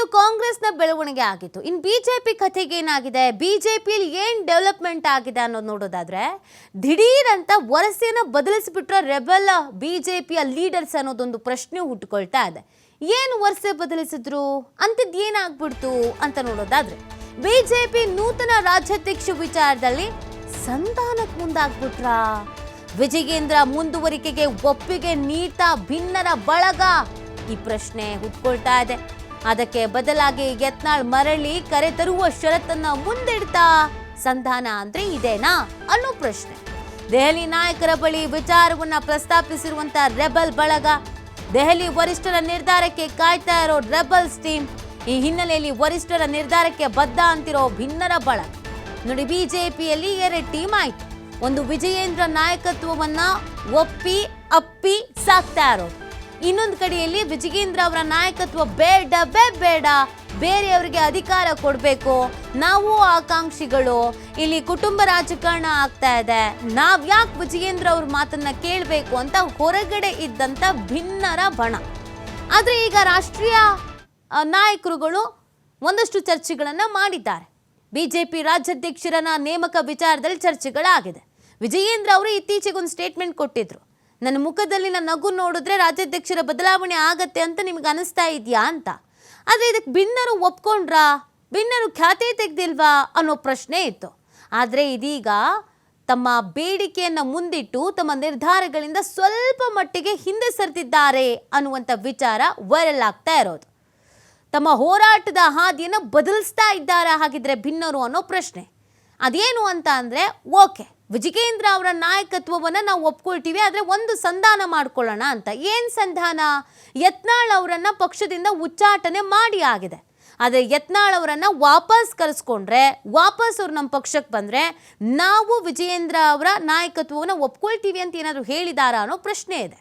ಇದು ಕಾಂಗ್ರೆಸ್ನ ಬೆಳವಣಿಗೆ ಆಗಿತ್ತು. ಇನ್ನು ಬಿಜೆಪಿ ಕಥೆಗೆ ಏನಾಗಿದೆ? ಬಿಜೆಪಿಯಲ್ಲಿ ಏನ್ ಡೆವಲಪ್ಮೆಂಟ್ ಆಗಿದೆ ಅನ್ನೋದು ನೋಡೋದಾದ್ರೆ, ದಿಢೀರ್ ಅಂತ ವರಸೆನ ಬದಲಿಸಿಬಿಟ್ರ ರೆಬಲ್ ಪಿಯ ಲೀಡರ್ಸ್ ಅನ್ನೋದೊಂದು ಪ್ರಶ್ನೆ ಹುಟ್ಟುಕೊಳ್ತಾ ಇದೆ. ಏನು ವರಸೆ ಬದಲಿಸಿದ್ರು? ಅಂಥದ್ದು ಏನಾಗ್ಬಿಡ್ತು ಅಂತ ನೋಡೋದಾದ್ರೆ, ಬಿಜೆಪಿ ನೂತನ ರಾಜ್ಯಾಧ್ಯಕ್ಷ ವಿಚಾರದಲ್ಲಿ ಸಂಧಾನಕ್ಕೆ ಮುಂದಾಗ್ಬಿಟ್ರಾ? ವಿಜಯೇಂದ್ರ ಮುಂದುವರಿಕೆಗೆ ಒಪ್ಪಿಗೆ ನೀತಾ ಭಿನ್ನರ ಬಳಗ? ಈ ಪ್ರಶ್ನೆ ಹುಟ್ಕೊಳ್ತಾ ಇದೆ. ಅದಕ್ಕೆ ಬದಲಾಗಿ ಯತ್ನಾಳ್ ಮರಳಿ ಕರೆ ತರುವ ಷರತ್ತನ್ನ ಮುಂದಿಡ್ತಾ ಸಂಧಾನ ಅಂದ್ರೆ ಇದೇನಾ ಅನ್ನೋ ಪ್ರಶ್ನೆ. ದೆಹಲಿ ನಾಯಕರ ಬಳಿ ವಿಚಾರವನ್ನ ಪ್ರಸ್ತಾಪಿಸಿರುವಂತ ರೆಬಲ್ ಬಳಗ. ದೆಹಲಿ ವರಿಷ್ಠರ ನಿರ್ಧಾರಕ್ಕೆ ಕಾಯ್ತಾ ಇರೋ ರೆಬಲ್ಸ್ ಟೀಮ್. ಈ ಹಿನ್ನೆಲೆಯಲ್ಲಿ ವರಿಷ್ಠರ ನಿರ್ಧಾರಕ್ಕೆ ಬದ್ಧ ಅಂತಿರೋ ಭಿನ್ನರ ಬಳಗ. ನೋಡಿ, ಬಿಜೆಪಿಯಲ್ಲಿ ಎರಡು ಟೀಮ್ ಆಯ್ತು. ಒಂದು ವಿಜಯೇಂದ್ರ ನಾಯಕತ್ವವನ್ನ ಒಪ್ಪಿ ಅಪ್ಪಿ ಸಾಕ್ತಾ ಇರೋದು. ಇನ್ನೊಂದು ಕಡೆಯಲ್ಲಿ ವಿಜಯೇಂದ್ರ ಅವರ ನಾಯಕತ್ವ ಬೇಡವೇ ಬೇಡ. ಬೇರೆಯವರಿಗೆ ಅಧಿಕಾರ ಕೊಡಬೇಕು. ನಾವು ಆಕಾಂಕ್ಷಿಗಳು. ಇಲ್ಲಿ ಕುಟುಂಬ ರಾಜಕಾರಣ ಆಗ್ತಾ ಇದೆ. ನಾವ್ ಯಾಕೆ ವಿಜಯೇಂದ್ರ ಅವ್ರ ಮಾತನ್ನ ಕೇಳಬೇಕು ಅಂತ ಹೊರಗಡೆ ಇದ್ದಂತ ಭಿನ್ನರ ಬಣ. ಆದ್ರೆ ಈಗ ರಾಷ್ಟ್ರೀಯ ನಾಯಕರುಗಳು ಒಂದಷ್ಟು ಚರ್ಚೆಗಳನ್ನ ಮಾಡಿದ್ದಾರೆ. ಬಿಜೆಪಿ ರಾಜ್ಯಾಧ್ಯಕ್ಷರನ್ನ ನೇಮಕ ವಿಚಾರದಲ್ಲಿ ಚರ್ಚೆಗಳಾಗಿದೆ. ವಿಜಯೇಂದ್ರ ಅವರು ಇತ್ತೀಚೆಗೆ ಒಂದು ಸ್ಟೇಟ್ಮೆಂಟ್ ಕೊಟ್ಟಿದ್ರು. ನನ್ನ ಮುಖದಲ್ಲಿನ ನಗು ನೋಡಿದ್ರೆ ರಾಜ್ಯಾಧ್ಯಕ್ಷರ ಬದಲಾವಣೆ ಆಗತ್ತೆ ಅಂತ ನಿಮ್ಗೆ ಅನಿಸ್ತಾ ಇದೆಯಾ ಅಂತ. ಆದರೆ ಇದಕ್ಕೆ ಭಿನ್ನರು ಒಪ್ಕೊಂಡ್ರಾ? ಭಿನ್ನರು ಖ್ಯಾತೆ ತೆಗೆದಿಲ್ವಾ ಅನ್ನೋ ಪ್ರಶ್ನೆ ಇತ್ತು. ಆದರೆ ಇದೀಗ ತಮ್ಮ ಬೇಡಿಕೆಯನ್ನು ಮುಂದಿಟ್ಟು ತಮ್ಮ ನಿರ್ಧಾರಗಳಿಂದ ಸ್ವಲ್ಪ ಮಟ್ಟಿಗೆ ಹಿಂದೆ ಸರಿದಿದ್ದಾರೆ ಅನ್ನುವಂಥ ವಿಚಾರ ವೈರಲ್ ಆಗ್ತಾ ಇರೋದು. ತಮ್ಮ ಹೋರಾಟದ ಹಾದಿಯನ್ನು ಬದಲಿಸ್ತಾ ಇದ್ದಾರೆ ಹಾಗಿದ್ರೆ ಭಿನ್ನರು ಅನ್ನೋ ಪ್ರಶ್ನೆ. ಅದೇನು ಅಂತ ಅಂದರೆ ಓಕೆ. ವಿಜಯೇಂದ್ರ ಅವರ ನಾಯಕತ್ವವನ್ನು ನಾವು ಒಪ್ಕೊಳ್ತೀವಿ, ಆದರೆ ಒಂದು ಸಂಧಾನ ಮಾಡ್ಕೊಳ್ಳೋಣ ಅಂತ. ಏನು ಸಂಧಾನ? ಯತ್ನಾಳ್ ಅವರನ್ನು ಪಕ್ಷದಿಂದ ಉಚ್ಚಾಟನೆ ಮಾಡಿ ಆಗಿದೆ. ಆದರೆ ಯತ್ನಾಳ್ ಅವರನ್ನು ವಾಪಸ್ ಕರೆಸ್ಕೊಂಡ್ರೆ, ವಾಪಸ್ ಅವ್ರು ನಮ್ಮ ಪಕ್ಷಕ್ಕೆ ಬಂದರೆ ನಾವು ವಿಜಯೇಂದ್ರ ಅವರ ನಾಯಕತ್ವವನ್ನು ಒಪ್ಕೊಳ್ತೀವಿ ಅಂತ ಏನಾದರೂ ಹೇಳಿದಾರಾ ಅನ್ನೋ ಪ್ರಶ್ನೆ ಇದೆ.